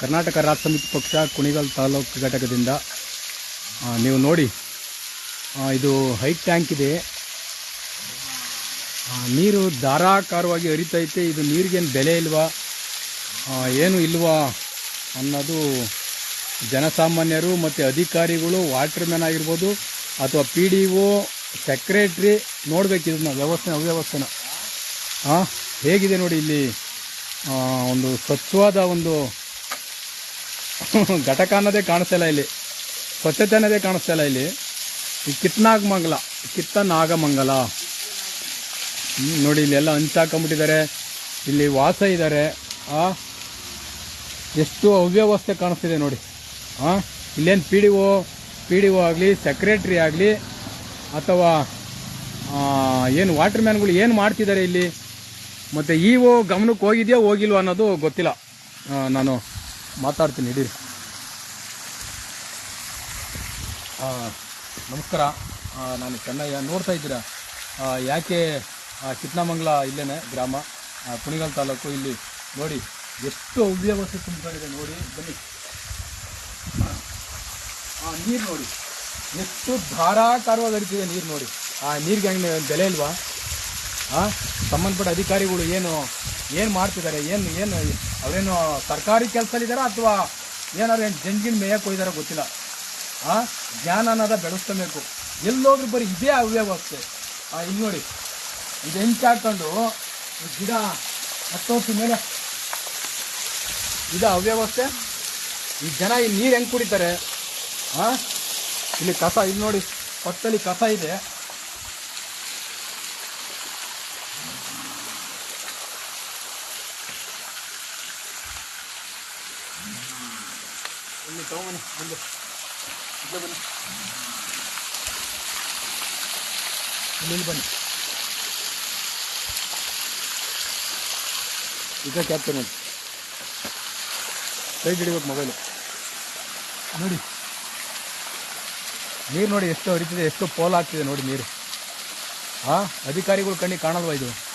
ಕರ್ನಾಟಕ ರಾಜ್ಯ ಸಮಿತಿ ಪಕ್ಷ ಕುಣಿಗಲ್ ತಾಲೂಕು ಘಟಕದಿಂದ ನೀವು ನೋಡಿ ಇದು ಹೈಟ್ ಟ್ಯಾಂಕ್ ಇದೆ. ನೀರು ಧಾರಾಕಾರವಾಗಿ ಹರಿತೈತೆ, ಇದು ನೀರಿಗೇನು ಬೆಲೆ ಇಲ್ವಾ? ಏನು ಇಲ್ವಾ ಅನ್ನೋದು ಜನಸಾಮಾನ್ಯರು ಮತ್ತು ಅಧಿಕಾರಿಗಳು ವಾಟರ್ ಮ್ಯಾನ್ ಆಗಿರ್ಬೋದು ಅಥವಾ ಪಿ ಡಿ ಒ, ಸೆಕ್ರೆಟ್ರಿ ನೋಡ್ಬೇಕು ಇದನ್ನ ವ್ಯವಸ್ಥೆ, ಅವ್ಯವಸ್ಥೆನ. ಹೇಗಿದೆ ನೋಡಿ ಇಲ್ಲಿ ಒಂದು ಸ್ವಚ್ಛವಾದ ಒಂದು ಘಟಕ ಅನ್ನೋದೇ ಕಾಣಿಸ್ತಾ ಇಲ್ಲ ಇಲ್ಲಿ. ಸ್ವಚ್ಛತೆ ಅನ್ನೋದೇ ಕಾಣಿಸ್ತಾ ಇಲ್ಲ ಇಲ್ಲಿ. ಕಿತ್ನಾಗಮಂಗಲ ಕಿತ್ತ ನಾಗಮಂಗಲ ನೋಡಿ ಇಲ್ಲೆಲ್ಲ ಹಂಚಾಕೊಂಬಿಟ್ಟಿದ್ದಾರೆ ಇಲ್ಲಿ ವಾಸ ಇದ್ದಾರೆ. ಆ, ಎಷ್ಟು ಅವ್ಯವಸ್ಥೆ ಕಾಣಿಸ್ತಿದೆ ನೋಡಿ. ಹಾಂ ಇಲ್ಲೇನು P D O P D O ಆಗಲಿ ಸೆಕ್ರೆಟ್ರಿ ಆಗಲಿ, ಅಥವಾ ಏನು ವಾಟರ್ ಮ್ಯಾನ್ಗಳು ಏನು ಮಾಡ್ತಿದ್ದಾರೆ ಇಲ್ಲಿ? ಮತ್ತು ಇ ಒ ಗಮನಕ್ಕೆ ಹೋಗಿದೆಯಾ, ಹೋಗಿಲ್ವಾ ಅನ್ನೋದು ಗೊತ್ತಿಲ್ಲ. ನಾನು ಮಾತಾಡ್ತೀನಿ ಹಿಡೀರಿ ನಮಸ್ಕಾರ. ನಾನು ಚೆನ್ನಯ್ಯ. ನೋಡ್ತಾ ಇದ್ದೀರಾ? ಯಾಕೆ ಆ, ಇಲ್ಲೇ ಗ್ರಾಮ? ಕುಣಿಗಲ್ ತಾಲೂಕು ಇಲ್ಲಿ. ನೋಡಿ ಎಷ್ಟು ಅವ್ಯವಸ್ಥೆ ತುಂಬಿಕೊಂಡಿದೆ ನೋಡಿ ಬನ್ನಿ. ಆ ನೀರು ನೋಡಿ. ಎಷ್ಟು ಧಾರಾಕಾರವಾಗಿ ಹರಿತಿದೆ ನೀರು ನೋಡಿ. ಆ ನೀರಿಗೆ ಹಂಗೆ ಬೆಲೆ ಇಲ್ವಾ? ಸಂಬಂಧಪಟ್ಟ ಅಧಿಕಾರಿಗಳು ಏನು ಏನು ಮಾಡ್ತಿದ್ದಾರೆ, ಏನು ಏನು, ಅವರೇನು ಸರ್ಕಾರಿ ಕೆಲಸದಲ್ಲಿದ್ದಾರಾ ಅಥವಾ ಏನಾದ್ರು ಏನು ಜಂಜಿನ ಮೇಯಕ್ಕೆ ಹೋಗಿದಾರೋ ಗೊತ್ತಿಲ್ಲ. ಆ? ಜ್ಞಾನ ಅನ್ನೋದ ಬೆಳೆಸ್ಕೊಬೇಕು ಎಲ್ಲೋದ್ರೂ ಬರೀ ಇದೇ ಅವ್ಯವಸ್ಥೆ. ಇಲ್ಲಿ ನೋಡಿ, ಇದು ಹೆಂಚಾಕೊಂಡು ಗಿಡ ಹತ್ತೋಸಿ ಮೇಲೆ. ಇದು ಅವ್ಯವಸ್ಥೆ. ಈ ಜನ ಈ ನೀರು ಹೆಂಗೆ ಕುಡಿತಾರೆ? ಆ? ಇಲ್ಲಿ ಕಸ ಇಲ್ಲಿ ನೋಡಿ, ಪಕ್ಕದಲ್ಲಿ ಕಸ ಇದೆ ಇಲ್ಲಿ ಇಲ್ಲೇ ಬನ್ನಿ. ಇಲ್ಲಿ ಬನ್ನಿ. ಈಗ ಕ್ಯಾಪ್ಚರ್ ನೋಡಿ ಕೈ ಹಿಡಿಬೇಕು ಮೊಬೈಲು. ನೋಡಿ. ನೀರು ನೋಡಿ ಎಷ್ಟು ಹರಿತಿದೆ, ಎಷ್ಟು ಪೋಲ್ ಆಗ್ತಿದೆ ನೋಡಿ ನೀರು. ಆ, ಅಧಿಕಾರಿಗಳು ಕಣ್ಣಿಗೆ ಕಾಣಲ್ವಾ ಇದು?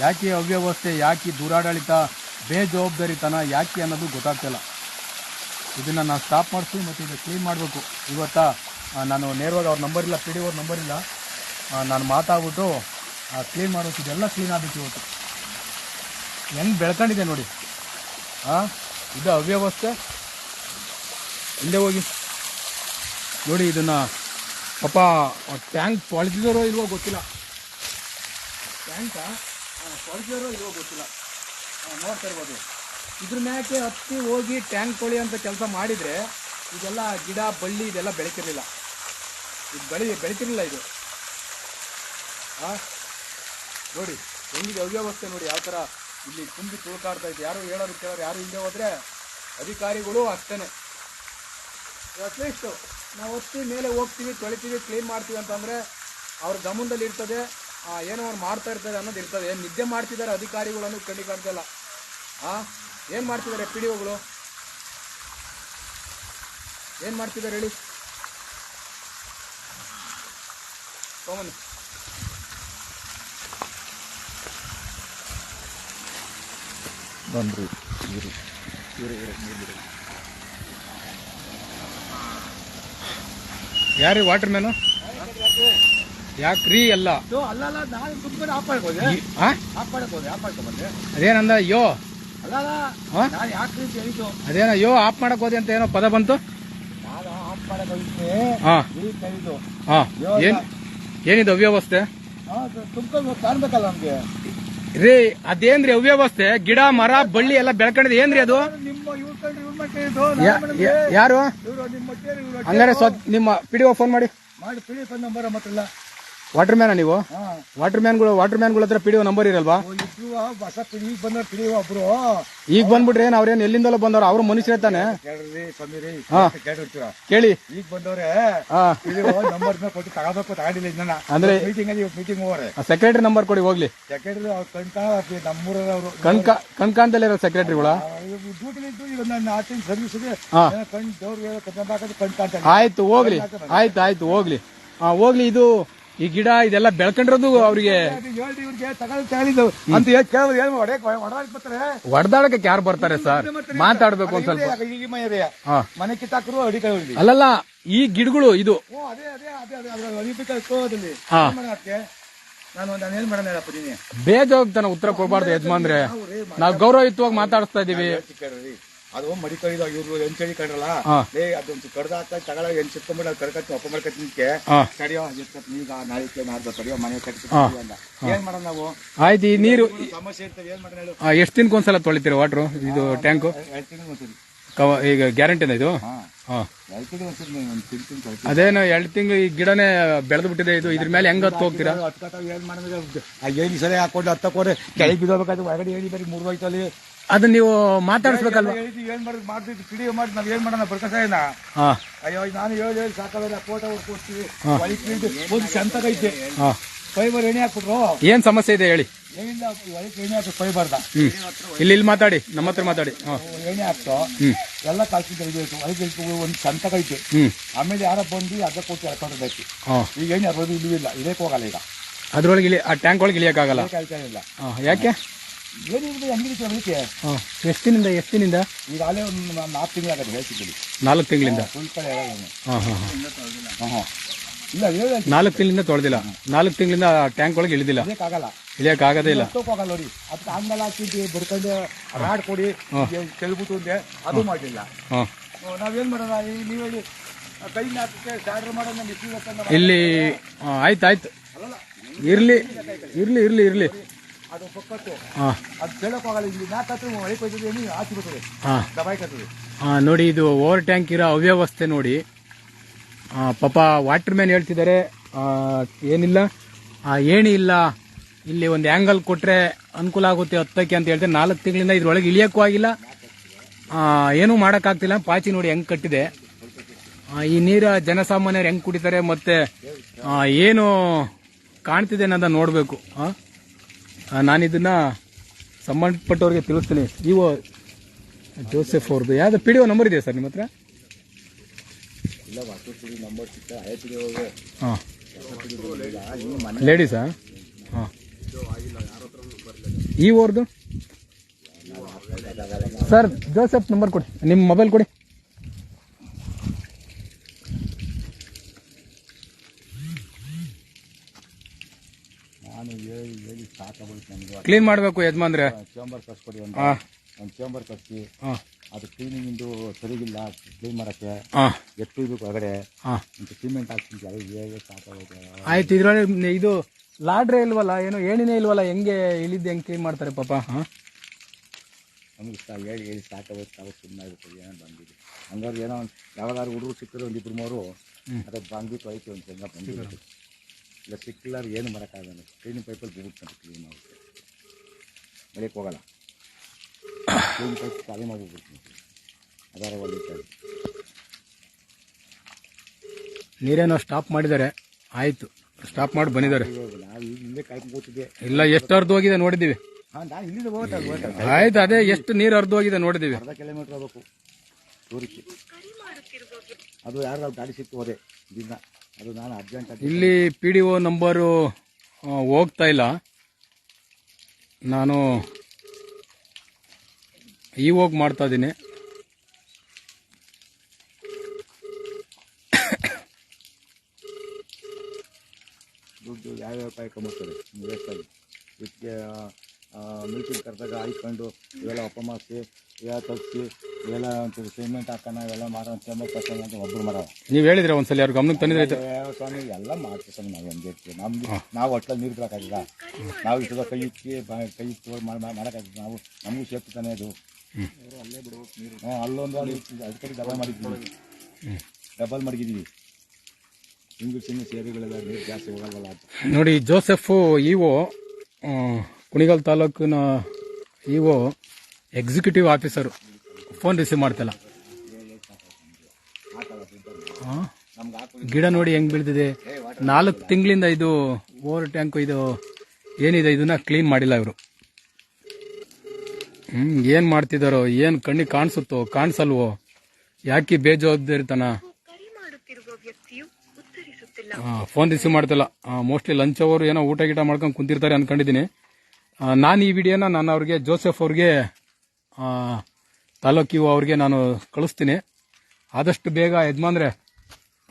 ಯಾಕೆ ಅವ್ಯವಸ್ಥೆ, ಯಾಕೆ ದೂರಾಡಳಿತ? ಬೇಜವಾಬ್ದಾರಿತನ ಯಾಕೆ ಅನ್ನೋದು ಗೊತ್ತಾಗ್ತಿಲ್ಲ ಇದನ್ನು ನಾನು ಸ್ಟಾಪ್ ಮಾಡಿಸಿ ಮತ್ತು ಇದು ಕ್ಲೀನ್ ಮಾಡಬೇಕು. ಇವತ್ತಾ ನಾನು ನೇರವಾಗಿ ಅವ್ರ ನಂಬರ್ ಇಲ್ಲ ಪಿ ಡಿ ಅವ್ರ ನಂಬರ್ ಇಲ್ಲ. ನಾನು ಮಾತಾಡ್ಬಿಟ್ಟು ಕ್ಲೀನ್ ಮಾಡೋದು ಇದೆಲ್ಲ ಕ್ಲೀನ್ ಆಗಬೇಕು ಇವತ್ತು. ಹೆಂಗೆ ಬೆಳ್ಕೊಂಡಿದೆ ನೋಡಿ. ಹಾಂ ಇದು ಅವ್ಯವಸ್ಥೆ. ಹಿಂದೆ ಹೋಗಿ. ನೋಡಿ ಇದನ್ನು, ಪಾಪ ಟ್ಯಾಂಕ್ ತೊಳೆದಿದ್ದಾರೋ ಇಲ್ವೋ ಗೊತ್ತಿಲ್ಲ. ಟ್ಯಾಂಕ ತೊಳೆದಿದ್ದಾರೋ ಇಲ್ವೋ ಗೊತ್ತಿಲ್ಲ. ಆ, ನೋಡ್ತಾ ಇರ್ಬೋದು. ಇದ್ರ ಮ್ಯಾಕೆ ಹತ್ತಿ ಹೋಗಿ ಟ್ಯಾಂಕ್ ತೊಳಿ ಅಂತ ಕೆಲಸ ಮಾಡಿದರೆ ಇದೆಲ್ಲ ಗಿಡ ಬಳ್ಳಿ ಇದೆಲ್ಲ ಬೆಳಕಿರಲಿಲ್ಲ ಇದು ಬೆಳಿ ಬೆಳಿತಿರಲಿಲ್ಲ ಇದು. ಹಾಂ ನೋಡಿ ಹೆಂಗಿದೆ ಅವ್ಯವಸ್ಥೆ ನೋಡಿ ಯಾವ ಥರ ಇಲ್ಲಿ ತುಂಬಿ ತುಳ್ಕಾಡ್ತಾ ಇದೆ. ಯಾರು ಹೇಳೋರು ಕೇಳೋರು ಯಾರು ಹಿಂದೆ ಹೋದರೆ ಅಧಿಕಾರಿಗಳು ಅಷ್ಟೇ ಅಟ್ಲೀಸ್ಟು ನಾವು ಹೊತ್ತಿ ಮೇಲೆ ಹೋಗ್ತೀವಿ ತೊಳಿತೀವಿ ಕ್ಲೀನ್ ಮಾಡ್ತೀವಿ ಅಂತಂದರೆ ಅವ್ರ ಗಮನದಲ್ಲಿ ಇರ್ತದೆ ಏನೋ ಅವ್ರು ಮಾಡ್ತಾ ಇರ್ತಾರೆ ಅನ್ನೋದು ಇರ್ತದೆ. ಏನು ನಿದ್ದೆ ಮಾಡ್ತಿದ್ದಾರೆ ಅಧಿಕಾರಿಗಳು ಅನ್ನೋದು ಕಣ್ಣಿ ಕಾಣ್ತಾ ಇಲ್ಲ. ಹಾಂ ಏನು ಮಾಡ್ತಿದ್ದಾರೆ ಪಿ ಡಿ ಒಗಳು? ಏನು ಮಾಡ್ತಿದ್ದಾರೆ ಹೇಳಿ? ತಗೊಂಬನ್ನಿ ಬಂದ್ರಿ. ಇವರು ಇವರು ಇವರು ನೀರು ಯಾರು ವಾಟರ್ ಮ್ಯಾನು ಯಾಕ್ರಿ ಅಲ್ಲ ಅಲ್ಲ ಅಲ್ಲ ನಾನು ಸುಮ್ಮನೆ ಆಫ್ ಮಾಡ್ಕೋದೆ? ಆಫ್ ಮಾಡ್ಕೋದೆ ಆಫ್ ಮಾಡ್ಕೊಂಬಂದೆ ಅದೇನಂದ ಯೋ? ಅಲ್ಲ ನಾನು ಯಾಕೆ ರೀತಿ ಹೇಳಿದ್ದು? ಅದೇನ ಯೋ ಆಫ್ ಮಾಡಕ್ ಹೋದೆ ಅಂತ ಏನೋ ಪದ ಬಂತು? ನಾನು ಆಫ್ ಮಾಡಕ್ ಹೋಗಿದ್ದೆ. ಹೇಳಿದ್ದು ಹಾ ಏನ್ ಏನಿದು ಅವ್ಯವಸ್ಥೆ? ತುಂಬ್ಕೊಂಡು ಕಾಣ್ಬೇಕಲ್ಲ ನಮಗೆ. ರೀ ಅದೇನ್ರಿ ಅವ್ಯವಸ್ಥೆ? ಗಿಡ ಮರ ಬಳ್ಳಿ ಎಲ್ಲ ಬೆಳ್ಕೊಂಡಿದೆ. ಏನ್ರಿ ಅದು? ಯಾರು ಹಂಗಾರೆ ನಿಮ್ಮ ಪಿ ಡಿ ಫೋನ್ ಮಾಡಿ. ಮಾಡಿ ಪಿಡಿ ಫೋನ್ ನಂಬರ್ ಮಾತ್ರಲ್ಲ ವಾಟರ್ ಮ್ಯಾನ ನೀವು? ಹಾ. ವಾಟರ್ ಮ್ಯಾನ್ಗಳು ವಾಟರ್ ಮ್ಯಾನ್ಗಳ ಹತ್ರ ಪಿ ನಂಬರ್ ಇರಲ್ವಾ? ಒಬ್ರು. ಈಗ ಬಂದ್ಬಿಟ್ರೆ ಏನ್ ಅವ್ರೇನ್ ಎಲ್ಲಿಂದಲೋ ಬಂದವ್ರು? ಅವ್ರ ಮನುಷ್ಯರೇ ತಾನೆ? ಕೇಳಿ. ಈಗ ಬಂದವ್ರೆ ನಂಬರ್ ಕೊಟ್ಟು ತಗೋಬೇಕು ತಗೊಂಡಿಲ್ಲ ಇದನ್ನ ಅಂದ್ರೆ ಮೀಟಿಂಗ್ ಅಲ್ಲಿ ಮೀಟಿಂಗ್ ಹೋಗ್ರೆ. ಸೆಕ್ರೆಟರಿ ನಂಬರ್ ಕೊಡಿ ಹೋಗ್ಲಿ. ಸೆಕ್ರೆಟರಿ ಅವ್ರು ಕಣ್ಕ ನಮ್ಮೂರವರು ಕಣ್ಕ ಕಣ್ಕಾಂತಲ್ಲಿ ಇರೋ ಸೆಕ್ರೆಟರಿಗಳ ಕಾಣ್ತಾನೆ ಆಯ್ತು ಹೋಗ್ಲಿ. ಆಯ್ತು ಆಯ್ತು ಹೋಗ್ಲಿ. ಹಾ ಹೋಗ್ಲಿ ಇದು ಈ ಗಿಡ ಇದೆಲ್ಲ ಬೆಳ್ಕೊಂಡಿರೋದು ಅವ್ರಿಗೆ ಅಂತ ಹೊಡೆದಾಡಕ್ಕೆ ಯಾರು ಬರ್ತಾರೆ ಸರ್? ಮಾತಾಡ್ಬೇಕು ಒಂದ್ ಸ್ವಲ್ಪ. ಮನೆ ಕಿತ್ತಾಕರು ಅಲ್ಲಲ್ಲ ಈ ಗಿಡಗಳು ಇದು. ಬೇಜವಾಗ್ತಾನೆ ಉತ್ತರ ಕೊಡಬಾರ್ದು ಯಜಮಾನ್ರೆ. ನಾವು ಗೌರವಯುತವಾಗಿ ಮಾತಾಡಿಸ್ತಾ ಇದೀವಿ. ಅದು ಮಡಿ ಕೈದ ಇವ್ರು ಎಂಚಡಿ ಕಂಡ್ರಲ್ಲ. ಲೇ ಅದೊಂದು ಕಡ್ದ ಹಾಕ ತಗೊಳ ಎನ್ ಚಿತ್ಕೊಂಡ್ಬಿಡ ಅದು ಕಡ್ಕತ್ತಿ ಒಪ್ಪ ಮಾಡ್ಕತ್ತಿನ್ಕೆ ಕಡಿಯೋ ಎತ್ಕತ್ ನೀಗ ನಾಳೆ ನಾಡ್ದು ತಡಿಯೋ ಮನೆ ಕಟ್ಟಿ. ಅಂದ ಏನ್ ಮಾಡೋಣ ನಾವು ಆಯ್ತು ಈ ನೀರು ಸಮಸ್ಯೆ ಇರ್ತದೆ ಏನ್ ಮಾಡೋಣ ಹೇಳು ದಿನಕ್ಕೆ ಒಂದ್ಸಲ ತೊಳಿತೀರ ವಾಟ್ರು ಇದು ಟ್ಯಾಂಕು ಒಂದ್ಸರಿ ಕವ ಈಗ ಗ್ಯಾರಂಟಿನ ಇದು ಅದೇನು ಎರಡು ತಿಂಗಳು ಈ ಗಿಡನೇ ಬೆಳೆದು ಬಿಟ್ಟಿದೆ ಇದು ಇದ್ರ ಮೇಲೆ ಹೆಂಗ್ ಹತ್ತು ಹೋಗ್ತೀರಾ ಏನ್ ಮಾಡಿದ್ರೆ ಸರಿ ಹಾಕೊಂಡು ಹತ್ತಕೋರೆ ಕೆಳಗೆ ಬಿದ್ದೋಬೇಕಾದ್ರೆ ಹೊರಗಡೆ ಹೇಳಿ ಬರೀ ಮೂರು ಹೋಯ್ತಲ್ಲಿ ಅದನ್ನ ನೀವು ಮಾತಾಡಿಸ್ಬೇಕಲ್ವಾ? ಹೇಳಿದ್ವಿ ಏನ್ ಮಾಡಿದ್ ಮಾಡ್ತಿದ್ವಿ ಪಿಡಿ ಮಾಡಿ ನಾವ್ ಏನ್ ಮಾಡೋಣ ಬರ್ಕಸಾಯನ ಹಾ. ಅಯ್ಯೋ ನಾನು ಹೇಳಿ ಹೇಳಿ ಸಾಕಾದ್ರೆ ಫೋಟೋ ಕೊಡ್ತೀವಿ ಒಳಗೆ ಒಂದು ಸಂತಗೈತೆ ಹಾ. ಫೈಬರ್ ಎಣ್ಣೆ ಹಾಕ್ಬಿಟ್ರು. ಏನ್ ಸಮಸ್ಯೆ ಇದೆ ಹೇಳಿ? ಏನಿಲ್ಲ ಒಳಗೆ ಎಣ್ಣೆ ಹಾಕಿ ಫೈಬರ್ದ ಹ್ಮ್. ಇಲ್ಲಿ ಇಲ್ಲಿ ಮಾತಾಡಿ ನಮ್ಮ ಹತ್ರ ಮಾತಾಡಿ. ಹಾ. ಎಣ್ಣೆ ಹಾಕ್ತು ಎಲ್ಲ ಕಾಲ್ಸಿ ತೆಗಿಬೇಕು ಒಳಗೆ ಒಂದು ಸಂತಗೈತೆ ಹ್ಮ್. ಆಮೇಲೆ ಯಾರ ಬಂದು ಅದಕ್ಕೆ ಕೊಟ್ಟು ಎಳ್ಕೊಂಡಿರ್ಬೇಕು ಹಾ. ಈಗ ಎಣ್ಣೆ ಅರ್ಬೋದು ಇಲ್ಲೂ ಇಲ್ಲ ಇದಕ್ಕೆ ಹೋಗಲ್ಲ ಈಗ. ಅದ್ರೊಳಗೆ ಇಳಿ ಆ ಟ್ಯಾಂಕ್ ಒಳಗೆ ಇಳಿಯಕ್ಕಾಗಲ್ಲ? ಆಯ್ತಾ ಇಲ್ಲ. ಹಾ ಯಾಕೆ? ಏನಿದೆ ಹೆಂಗಿರುತ್ತೆ ಅದಕ್ಕೆ ಹಾಂ ಎಷ್ಟಿನಿಂದ ಎಷ್ಟಿನಿಂದ ಎಷ್ಟು ದಿನದಿಂದ ಈಗ ಅಲ್ಲೇ ಒಂದು ನಾಲ್ಕು ತಿಂಗಳಾಗತ್ತೆ ಹೇಳ್ತಿದ್ದೀವಿ ನಾಲ್ಕು ತಿಂಗಳಿಂದ? ಫುಲ್ ಕಡೆ ಹೇಳೋದು ಹಾ ಹಾ ಹಾ. ಹಾಂ ಹಾಂ. ಇಲ್ಲ ಹೇಳಿ. ನಾಲ್ಕು ತಿಂಗಳಿಂದ ತೊಳೆದಿಲ್ಲ. ನಾಲ್ಕು ತಿಂಗಳಿಂದ ಟ್ಯಾಂಕ್ ಒಳಗೆ ಇಳಿದಿಲ್ಲ. ಆಗಲ್ಲ ಇಳಿಯಕ್ ಆಗದೇ ಇಲ್ಲ ಹೋಗಲ್ಲ ನೋಡಿ. ಅದಕ್ಕೆ ಆಮೇಲೆ ಹಾಕಿದ್ದು ಬರ್ಕೊಂಡು ರಾಡ್ ಕೊಡಿ ಕೆಲ್ಬಿಟ್ಟು ಅಂದೆ. ಅದು ಮಾಡಿಲ್ಲ ಹಾ. ನಾವೇನ್ ಮಾಡೋಣ ನೀವು ಹೇಳಿ ಆ ಕೈ ಹಾಕಕ್ಕೆ ಸ್ಟಾರ್ಟರ್ ಮಾಡೋಣ ಇಲ್ಲಿ ಆಯ್ತು ಆಯ್ತು. ಇರ್ಲಿ ಇರ್ಲಿ ಇರ್ಲಿ ಇರ್ಲಿ. ಅದು ಪಕ್ಕತ್ತು ಹಾ. ಅದು ಇಲ್ಲಿ ಹತ್ರ ಒಳಗೆ ಆಚೆ ಬರ್ತದೆ ಹಾ. ನೋಡಿ ಇದು ಓವರ್ ಟ್ಯಾಂಕ್ ಇರೋ ಅವ್ಯವಸ್ಥೆ ನೋಡಿ. ಪಾಪ ವಾಟರ್ ಮ್ಯಾನ್ ಹೇಳ್ತಿದ್ದಾರೆ ಏನಿಲ್ಲ. ಏಣಿ ಇಲ್ಲ. ಇಲ್ಲಿ ಒಂದು ಆ್ಯಂಗಲ್ ಕೊಟ್ರೆ ಅನುಕೂಲ ಆಗುತ್ತೆ ಹತ್ತಕ್ಕೆ ಅಂತ ಹೇಳ್ತಾರೆ. ನಾಲ್ಕು ತಿಂಗಳಿಂದ ಇದ್ರೊಳಗೆ ಇಳಿಯೋಕ್ಕೂ ಆಗಿಲ್ಲ. ಆ, ಏನೂ ಮಾಡೋಕ್ಕಾಗ್ತಿಲ್ಲ. ಪಾಚಿ ನೋಡಿ ಹೆಂಗ್ ಕಟ್ಟಿದೆ. ಈ ನೀರ ಜನಸಾಮಾನ್ಯರು ಹೆಂಗ್ ಕುಡಿತಾರೆ ಮತ್ತೆ ಏನು ಕಾಣ್ತಿದೆ ಅನ್ನೋದನ್ನ ನೋಡಬೇಕು ನಾನು ಇದನ್ನ ಸಂಬಂಧಪಟ್ಟವ್ರಿಗೆ ತಿಳಿಸ್ತೀನಿ. ಇವು ಜೋಸೆಫ್ ಅವ್ರದ್ದು. ಯಾವ್ದು ಪಿ ಡಿ ಒ ನಂಬರ್ ಇದೆಯಾ ಸರ್ ನಿಮ್ಮ ಹತ್ರ ಹಾಂ ಲೇಡೀಸಾ ಹಾಂ. ಈ ಅವ್ರದ್ದು ಸರ್, ಜೋಸೆಫ್ ನಂಬರ್ ಕೊಡಿ. ನಿಮ್ಮ ಮೊಬೈಲ್ ಕೊಡಿ. ನಾನು ಹೇಳಿ ಹೇಳಿ ಸಾಕಾಗೋಯ್ತು ನನಗೆ. ಕ್ಲೀನ್ ಮಾಡಬೇಕು ಯಜಮಾನ್ರೆ. ಚೇಂಬರ್ ಕಟ್ಸ್ಕೊಡಿ ಕೊಡಿ ಹಾಂ ಒಂದು ಚೇಂಬರ್ ಕಟ್ಸಿ ಹಾಂ ಅದು ಕ್ಲೀನಿಂಗಿಂದು ಸರಿಗಿಲ್ಲ ಕ್ಲೀನ್ ಮಾಡಕ್ಕೆ. ಹಾಂ ಹೊರಗಡೆ. ಹಾಂ ಅಂತ ಸಿಮೆಂಟ್ ಹಾಕ್ತೀನಿ ಅದು ಹೇಗೆ ಸಾಕಾಗೋಯ್ತು ಆಯ್ತು ಇದ್ರೊಳಗೆ ಇದು ಲಾಡ್ರೆ ಇಲ್ವಲ್ಲ ಏನು ಏಣಿನೇ ಇಲ್ವಲ್ಲ ಹೆಂಗೆ ಇಳಿದ್ದು ಹೆಂಗೆ ಕ್ಲೀನ್ ಮಾಡ್ತಾರೆ ಪಾಪ ಹಾಂ ನಮ್ಗೆ ಇಷ್ಟ ಹೇಳಿ ಹೇಳಿ ಸಾಕಾಗೋಯ್ತು ತಾವು ಸುಮ್ಮನೆ ಏನೋ ಬಂದಿದೆ. ಹಂಗಾದ್ರೆ ಏನೋ ಒಂದು ಯಾವಾಗಾದ್ರು ಹುಡುಗರು ಸಿಕ್ಕರು ಒಂದು ಇಬ್ಬರು ಮೂರು ಅದು ಬಂದ್ಬಿಟ್ಟು ಐತಿ ಒಂದು ಹೆಂಗ ಬಂದಿರುತ್ತೆ ಇಲ್ಲ ಸಿಕ್ಕಿಲ್ಲಾರು ಏನು ಮಾಡೋಕ್ಕಾಗಲ್ಲ. ಕ್ಲೀನಿಂಗ್ ಪೈಪಲ್ಲಿ ಬಿಡುತ್ತೆ ಕ್ಲೀನ್ ಆಗುತ್ತೆ ಬೆಳಕ್ಕೆ ಹೋಗಲ್ಲ. ಕ್ಲೀನ್ ಪೈಪ್ ಖಾಲಿ ಮಾಡಿಬಿಡ್ತೀನಿ. ಅದರ ಒಳ್ಳೆ ನೀರೇನೋ ಸ್ಟಾಪ್ ಮಾಡಿದ್ದಾರೆ. ಆಯಿತು. ಸ್ಟಾಪ್ ಮಾಡಿ ಬಂದಿದ್ದಾರೆ. ಇಲ್ಲ ಎಷ್ಟು ಅರ್ಧ ಹೋಗಿದೆ ನೋಡಿದ್ದೀವಿ. ಆಯ್ತು ಅದೇ ಎಷ್ಟು ನೀರು ಅರ್ಧ ಹೋಗಿದೆ ನೋಡಿದ್ದೀವಿ. ಅರ್ಧ ಕಿಲೋಮೀಟ್ರ್ ಹೋಗ್ಬೇಕು. ಅದು ಯಾರು ಗಾಡಿ ಸಿಕ್ತು ಹೋದೆ ದಿನ. ಅದು ನಾನು ಅರ್ಜೆಂಟ್ ಆಗಿ ಇಲ್ಲಿ ಪಿ ಡಿ ಒ ನಂಬರು ಹೋಗ್ತಾ ಇಲ್ಲ. ನಾನು ಈ ಹೋಗಿ ಮಾಡ್ತಾ ಇದ್ದೀನಿ. ದುಡ್ಡು ಯಾವ್ಯಾವ ಕಾಯ್ಕೊಂಬರ್ತಾರೆ ಇದಕ್ಕೆ ಮೀಟಿಂಗ್ ಕರೆದಾಗ ಹಾಯ್ಕೊಂಡು ಇವೆಲ್ಲ ಉಪಮಾಸಿ ಮಾಡಿಸಿ ಇವೆಲ್ಲ ತಗ್ಸಿ ಇವೆಲ್ಲ ಒಂಚೂರು ಸಿಮೆಂಟ್ ಹಾಕೋಣ ಇವೆಲ್ಲ ಮಾಡೋ ಚೇಂಬರ್ ಕಟ್ಟೋಣ ಅಂತ ಒಬ್ಬರು ಮಾಡೋ ನೀವು ಹೇಳಿದ್ರೆ ಒಂದ್ಸಲ ಯಾರು ಗಮನಕ್ಕೆ ತಂದಿದ್ರೆ ಸ್ವಾಮಿ ಎಲ್ಲ ಮಾಡ್ತೀವಿ ಸ್ವಾಮಿ ನಾವು ಹೆಂಗೆ ಇರ್ತೀವಿ ನಮ್ಗೆ ನಾವು ಒಟ್ಟಲ್ಲಿ ನೀರು ಬಿಡೋಕ್ಕಾಗಿಲ್ಲ ನಾವು ಇಷ್ಟು ಕೈ ಇಕ್ಕಿ ಕೈ ಇಟ್ಟು ಮಾಡೋಕ್ಕಾಗಿಲ್ಲ ನಾವು ನಮಗೂ ಸೇಫ್ಟಿ ತಾನೇ ಅದು. ನೀರು. ಅಲ್ಲೊಂದು ಅಲ್ಲಿ ಅದಕ್ಕೆ ಡಬಲ್ ಮಾಡಿದ್ದೀವಿ ಡಬಲ್ ಮಡಗಿದ್ದೀವಿ ಇಂಗ್ಲೀಷ್ ಇಂಗ್ಲೀಷ್ ಏರಿಯಾಗಳೆಲ್ಲ ನೀರು ಜಾಸ್ತಿ ಹೋಗಲ್ವಲ್ಲ ನೋಡಿ ಜೋಸೆಫು ಇಒ ಕುಣಿಗಲ್ ತಾಲೂಕಿನ EO executive officer phone receive ಮಾಡ್ತಲ್ಲ. ಗಿಡ ನೋಡಿ ಹೆಂಗ್ ಬೀಳ್ತಿದೆ? ನಾಲ್ಕು ತಿಂಗಳಿಂದ ಇದು ಓವರ್ ಟ್ಯಾಂಕ್ ಇದು ಏನಿದೆ ಇದನ್ನ ಕ್ಲೀನ್ ಮಾಡಿಲ್ಲ ಇವರು. ಹ್ಮ್, ಏನ್ ಮಾಡ್ತಿದಾರೋ, ಏನ್ ಕಣ್ಣಿಗೆ ಕಾಣಿಸುತ್ತೋ, ಕಾಣಿಸಲ್ವೋ, ಯಾಕೆ ಬೇಜವಾಬ್ದಾರಿತನ? ಫೋನ್ ರಿಸೀವ್ ಮಾಡ್ತಿಲ್ಲ. ಮೋಸ್ಟ್ಲಿ ಲಂಚ್ ಅವರು ಏನೋ ಊಟ ಗೀಟ ಮಾಡ್ಕೊಂಡು ಕುಂತಿರ್ತಾರೆ ಅನ್ಕೊಂಡಿದ್ದೀನಿ ನಾನು ಈ ವಿಡಿಯೋನ ನಾನು ಅವ್ರಿಗೆ ಜೋಸೆಫ್ ಅವ್ರಿಗೆ ತಾಲೂಕು ಅವ್ರಿಗೆ ನಾನು ಕಳಿಸ್ತೀನಿ. ಆದಷ್ಟು ಬೇಗ ಯಜಮಾನ್ರೆ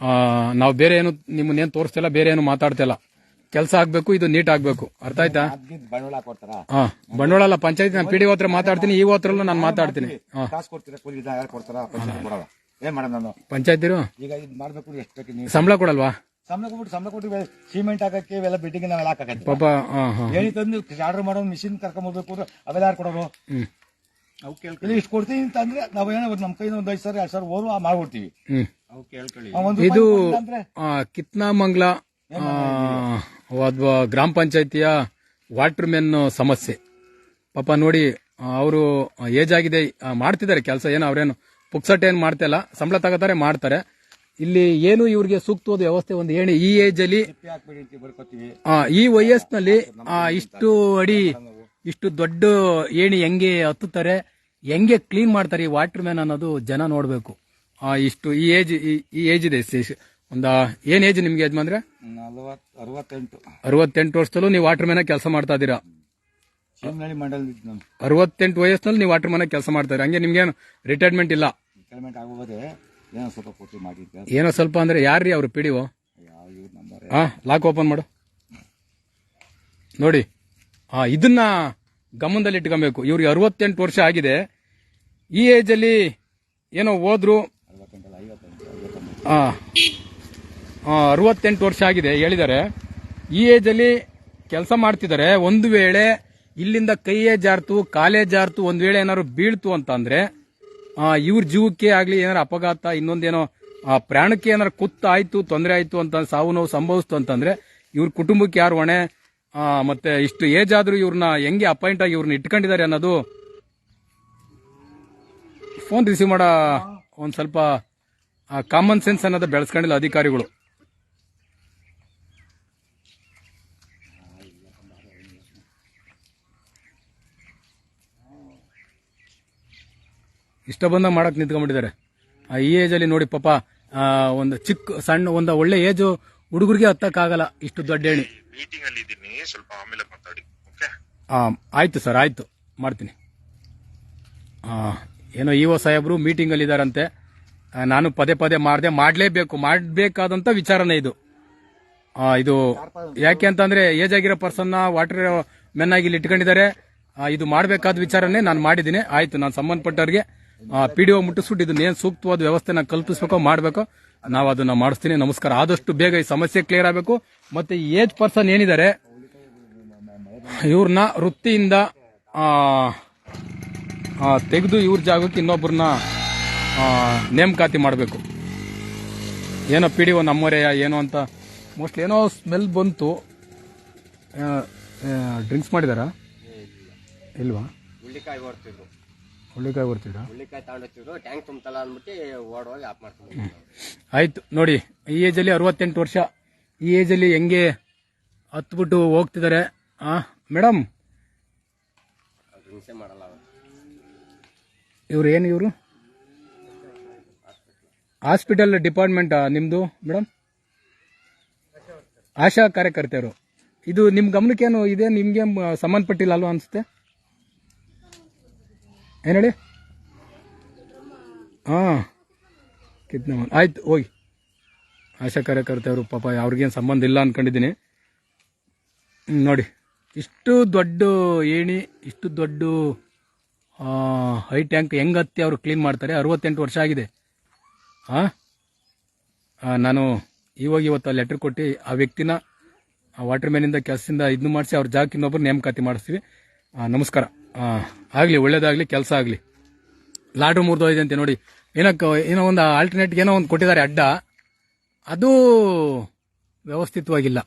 ಆ, ನಾವು ಬೇರೆ ಏನು ನಿಮ್ಮನ್ನೇನು ತೋರಿಸ್ತಿಲ್ಲ ಬೇರೆ ಏನು ಮಾತಾಡ್ತಿಲ್ಲ. ಕೆಲಸ ಆಗಬೇಕು ಇದು ನೀಟ್ ಆಗಬೇಕು. ಅರ್ಥ ಆಯ್ತಾ? ಹಾ ಬಂಡವಾಳ ಅಲ್ಲ ಪಂಚಾಯತ್ ನಾನು ಪಿ ಡಿ ಹತ್ರ ಮಾತಾಡ್ತೀನಿ ಈ ಹತ್ರಲ್ಲೂ ನಾನು ಮಾತಾಡ್ತೀನಿ. ಪಂಚಾಯತ್ ಸಂಬಳ ಕೊಡಲ್ವಾ? ಸಂಬಳ ಕೊಟ್ಬಿಟ್ಟು ಸಂಬಳ ಕೊಟ್ಟು ಸಿಮೆಂಟ್ ಹಾಕಕ್ಕೆ ಇವೆಲ್ಲ ಬಿಲ್ಡಿಂಗ್ ನಾವೆಲ್ಲ ಹಾಕಕ್ಕೆ ಪಾಪ ಹಾ ಹಾ. ಹೇಳಿ ತಂದು ಆರ್ಡರ್ ಮಾಡೋ ಮಿಷಿನ್ ಕರ್ಕೊಂಡ್ಬರ್ಬೇಕು ಅಂದ್ರೆ ಅವೆಲ್ಲ ಯಾರು ಕೊಡೋರು? ಹ್ಮ್. ಅವು ಕೇಳ್ಕೊಳ್ಳಿ. ಇಷ್ಟು ಕೊಡ್ತೀವಿ ಅಂತಂದ್ರೆ ನಾವು ಏನೋ ನಮ್ಮ ಕೈಯಿಂದ ಒಂದು ಐದು ಸಾವಿರ ಎರಡು ಸಾವಿರ ಓರು ಮಾಡ್ಬಿಡ್ತೀವಿ. ಹ್ಮ್. ಅವು ಕೇಳ್ಕೊಳ್ಳಿ. ಇದು ಅಂದ್ರೆ ಆ, ಕಿತ್ನಾಮಂಗ್ಲ ಆ, ಅಥವಾ ಗ್ರಾಮ ಪಂಚಾಯತಿಯ ವಾಟರ್ ಮೆನ್ ಸಮಸ್ಯೆ. ಪಾಪ ನೋಡಿ ಅವರು ಏಜ್ ಆಗಿದೆ ಆ, ಮಾಡ್ತಿದ್ದಾರೆ ಕೆಲಸ ಏನು ಅವ್ರೇನು ಪುಕ್ಸಟ್ಟೆ ಏನು ಮಾಡ್ತಿಲ್ಲ ಸಂಬಳ ತಗೋತಾರೆ ಮಾಡ್ತಾರೆ. ಇಲ್ಲಿ ಏನು ಇವರಿಗೆ ಸೂಕ್ತವಾದ ವ್ಯವಸ್ಥೆ ಒಂದು ಏನು ಈ ಏಜ್ ಅಲ್ಲಿ ಈ ವಯಸ್ಸಿನಲ್ಲಿ ಇಷ್ಟು ಅಡಿ ಇಷ್ಟು ದೊಡ್ಡ ಏಣಿ ಹೆಂಗೆ ಹತ್ತುತ್ತಾರೆ ಹೆಂಗೆ ಕ್ಲೀನ್ ಮಾಡ್ತಾರೆ ಈ ವಾಟರ್ ಮ್ಯಾನ್ ಅನ್ನೋದು ಜನ ನೋಡ್ಬೇಕು. ಇಷ್ಟು ಈ ಏಜ್ ಈ ಏಜ್ ಇದೆ. ಒಂದ ಏನ್ ಏಜ್ ನಿಮ್ಗೆ ಯಜಮಾನ್ರೆ? ಅರವತ್ತೆಂಟು. ವರ್ಷದಲ್ಲೂ ನೀವು ವಾಟರ್ ಮ್ಯಾನ್ ಕೆಲಸ ಮಾಡ್ತಾ ಇದ್ದೀರಾ? ಅರವತ್ತೆಂಟು ವಯಸ್ಸಿನಲ್ಲಿ ನೀವು ವಾಟರ್ ಮ್ಯಾನ್ ಕೆಲಸ ಮಾಡ್ತಾ ಇದ್ದೀರಾ? ಹಂಗೆ ನಿಮ್ಗೇನು ರಿಟೈರ್ಮೆಂಟ್ ಇಲ್ಲ? ಏನೋ ಸ್ವಲ್ಪ ಕೊಟ್ಟು ಮಾಡಿದ್ದೆ ಏನೋ ಸ್ವಲ್ಪ ಅಂದ್ರೆ ಯಾರ್ರೀ ಅವ್ರು ಪಿಡಿಒ ಯಾವ ಇವ್ರ ನಂಬರ್? ಹಾ ಲಾಕ್ ಓಪನ್ ಮಾಡು. ನೋಡಿ ಹಾ ಇದನ್ನ ಗಮನದಲ್ಲಿ ಇಟ್ಕೊಬೇಕು. ಇವ್ರಿಗೆ ಅರವತ್ತೆಂಟು ವರ್ಷ ಆಗಿದೆ. ಈ ಏಜ್ ಅಲ್ಲಿ ಏನೋ ಹೋದ್ರು ಅರವತ್ತೆಂಟಲ್ಲ ಐವತ್ತೆಂಟು ಐವತ್ತೊಂಬತ್ತು. ಆ, ಆ, ಅರವತ್ತೆಂಟು ವರ್ಷ ಆಗಿದೆ ಹೇಳಿದ್ದಾರೆ. ಈ ಏಜ್ ಅಲ್ಲಿ ಕೆಲಸ ಮಾಡ್ತಿದ್ದಾರೆ. ಒಂದು ವೇಳೆ ಇಲ್ಲಿಂದ ಕೈಯೇ ಜಾರ್ತು ಕಾಲೇ ಜಾರ್ತು ಒಂದು ವೇಳೆ ಏನಾದ್ರು ಬೀಳ್ತು ಅಂತ ಅಂದ್ರೆ ಇವ್ರ ಜೀವಕ್ಕೆ ಆಗ್ಲಿ ಏನಾರ ಅಪಘಾತ, ಇನ್ನೊಂದೇನೋ ಪ್ರಾಣಕ್ಕೆ ಏನಾರ ಕುತ್ತ ಆಯ್ತು ತೊಂದರೆ ಆಯ್ತು ಅಂತ ಸಾವು ನೋವು ಸಂಭವಿಸ್ತು ಅಂತಂದ್ರೆ ಇವ್ರ ಕುಟುಂಬಕ್ಕೆ ಯಾರು ಹೊಣೆ ಮತ್ತೆ ಇಷ್ಟು ಏಜ್ ಆದ್ರೂ ಇವ್ರನ್ನ ಹೆಂಗೆ ಅಪಾಯಿಂಟ್ ಆಗಿ ಇವ್ರನ್ನ ಇಟ್ಕೊಂಡಿದ್ದಾರೆ ಅನ್ನೋದು ಫೋನ್ ರಿಸೀವ್ ಮಾಡ ಒಂದ್ ಸ್ವಲ್ಪ ಕಾಮನ್ ಸೆನ್ಸ್ ಅನ್ನೋದು ಬೆಳೆಸ್ಕೊಂಡಿಲ್ಲ ಅಧಿಕಾರಿಗಳು. ಇಷ್ಟ ಬಂದ ಮಾಡಕ್ ನಿಂತ್ಕೊಂಡ್ಬಿಟ್ಟಿದ್ದಾರೆ. ಆ ಈ ಏಜ್ ಅಲ್ಲಿ ನೋಡಿ ಪಾಪ ಒಂದು ಚಿಕ್ಕ ಸಣ್ಣ ಒಂದು ಒಳ್ಳೆ ಏಜ್ ಹುಡುಗರಿಗೆ ಹತ್ತಕ್ಕಾಗಲ್ಲ ಇಷ್ಟು ದೊಡ್ಡ ಹೇಳಿ. ಮೀಟಿಂಗ್ ಅಲ್ಲಿ ಇದ್ದೀನಿ ಸ್ವಲ್ಪ ಆಮೇಲೆ ಮಾತಾಡಿ ಓಕೆ ಆಯ್ತು ಸರ್ ಆಯ್ತು. ಮಾಡ್ತೀನಿ. ಆ, ಏನೋ ಇ ಒ ಸಾಹೇಬ್ರು ಮೀಟಿಂಗ್ ಅಲ್ಲಿ ಇದಾರಂತೆ ನಾನು ಪದೇ ಪದೇ ಮಾಡದೆ ಮಾಡಲೇಬೇಕು ಮಾಡಬೇಕಾದಂತ ವಿಚಾರನೇ ಇದು. ಆ, ಇದು ಯಾಕೆ ಅಂತಂದ್ರೆ ಏಜ್ ಆಗಿರೋ ಪರ್ಸನ್ ವಾಟರ್ ಮೆನ್ ಆಗಿ ಇಲ್ಲಿ ಇಟ್ಕೊಂಡಿದ್ದಾರೆ. ಇದು ಮಾಡಬೇಕಾದ ವಿಚಾರನೇ ನಾನು ಮಾಡಿದ್ದೀನಿ. ಆಯ್ತು ನಾನು ಸಂಬಂಧಪಟ್ಟವ್ರಿಗೆ ಪಿ ಡಿ ಒ ಮುಟ್ಟಿಸ್ಬಿಟ್ಟು ಇದನ್ನ ಏನ್ ಸೂಕ್ತವಾದ ವ್ಯವಸ್ಥೆನ ಕಲ್ಪಿಸಬೇಕು ಮಾಡಬೇಕೋ ನಾವು ಅದನ್ನ ಮಾಡಿಸ್ತೀನಿ. ನಮಸ್ಕಾರ. ಆದಷ್ಟು ಬೇಗ ಈ ಸಮಸ್ಯೆ ಕ್ಲಿಯರ್ ಆಗಬೇಕು. ಮತ್ತೆ ಏಜ್ ಪರ್ಸನ್ ಏನಿದ್ದಾರೆ ಇವ್ರನ್ನ ವೃತ್ತಿಯಿಂದ ತೆಗೆದು ಇವ್ರ ಜಾಗಕ್ಕೆ ಇನ್ನೊಬ್ಬರನ್ನ ನೇಮಕಾತಿ ಮಾಡಬೇಕು. ಏನೋ ಪಿ ಡಿ ಒ ಏನೋ ಅಂತ. ಮೋಸ್ಟ್ಲಿ ಏನೋ ಸ್ಮೆಲ್ ಬಂತು. ಡ್ರಿಂಕ್ಸ್ ಮಾಡಿದಾರಾ? ಇಲ್ವಾ? ಹುಳ್ಳಿಕಾಯಿ ಬರ್ತಿದ್ರಾ ಹುಳ್ಳಿಕಾಯಿ ತಗೊಂಡೋಗ್ತಿದ್ರು ಟ್ಯಾಂಕ್ ತುಂಬತಲ್ಲ ಅಂದ್ಬಿಟ್ಟು ಓಡೋಗಿ ಆಫ್ ಮಾಡ್ಕೊಂಡು ಆಯ್ತು ನೋಡಿ ಈ ಏಜಲ್ಲಿ ಅರವತ್ತೆಂಟು ವರ್ಷ. ಈ ಏಜಲ್ಲಿ ಹೆಂಗೆ ಹತ್ಬಿಟ್ಟು ಹೋಗ್ತಿದ್ದಾರೆ ಆ ಮೇಡಮ್ ಅದು ಹಿಂಸೆ ಮಾಡಲ್ಲ ಅವರು. ಇವ್ರು ಏನು ಇವರು? ಹಾಸ್ಪಿಟಲ್ ಡಿಪಾರ್ಟ್ಮೆಂಟ್ ನಿಮ್ದು ಮೇಡಮ್ ಆಶಾ ಕಾರ್ಯಕರ್ತೆಯರು ಇದು ನಿಮ್ ಗಮನಕ್ಕೇನು ಇದೆ? ನಿಮ್ಗೆ ಸಂಬಂಧಪಟ್ಟಿಲ್ಲ ಅಲ್ವಾ ಅನ್ಸುತ್ತೆ? ಏನ್ ಹೇಳಿ? ಹಾಂ ಕಿತ್ನ ಆಯ್ತು, ಹೋಗಿ. ಆಶಾ ಕಾರ್ಯಕರ್ತೆಯವರು ಪಾಪ ಅವ್ರಿಗೇನು ಸಂಬಂಧ ಇಲ್ಲ ಅಂದ್ಕೊಂಡಿದ್ದೀನಿ ನೋಡಿ. ಇಷ್ಟು ದೊಡ್ಡ ಏಣಿ, ಇಷ್ಟು ದೊಡ್ಡ ಹೈ ಟ್ಯಾಂಕ್ ಹೆಂಗ್ ಹತ್ತಿ ಅವರು ಕ್ಲೀನ್ ಮಾಡ್ತಾರೆ? ಅರವತ್ತೆಂಟು ವರ್ಷ ಆಗಿದೆ. ಹಾಂ ನಾನು ಇವಾಗ ಇವತ್ತು ಲೆಟರ್ ಕೊಟ್ಟು ಆ ವ್ಯಕ್ತಿನ ವಾಟರ್ ಮ್ಯಾನಿಂದ ಕೆಲಸದಿಂದ ಇದನ್ನು ಮಾಡಿಸಿ ಅವ್ರ ಜಾಗಕ್ಕೆ ಇನ್ನೊಬ್ಬರು ನೇಮಕಾತಿ ಮಾಡಿಸ್ತೀವಿ. ನಮಸ್ಕಾರ. ಆಗ್ಲಿ, ಒಳ್ಳೇದಾಗಲಿ, ಕೆಲಸ ಆಗ್ಲಿ. ಲಾಡ್ರು ಮುರಿದೋಯ್ದೆ ಅಂತೆ ನೋಡಿ. ಏನಕ್ಕೆ, ಏನೋ ಒಂದು ಆಲ್ಟರ್ನೇಟ್ ಏನೋ ಒಂದು ಕೊಟ್ಟಿದ್ದಾರೆ ಅಡ್ಡ. ಅದು ವ್ಯವಸ್ಥಿತವಾಗಿಲ್ಲ.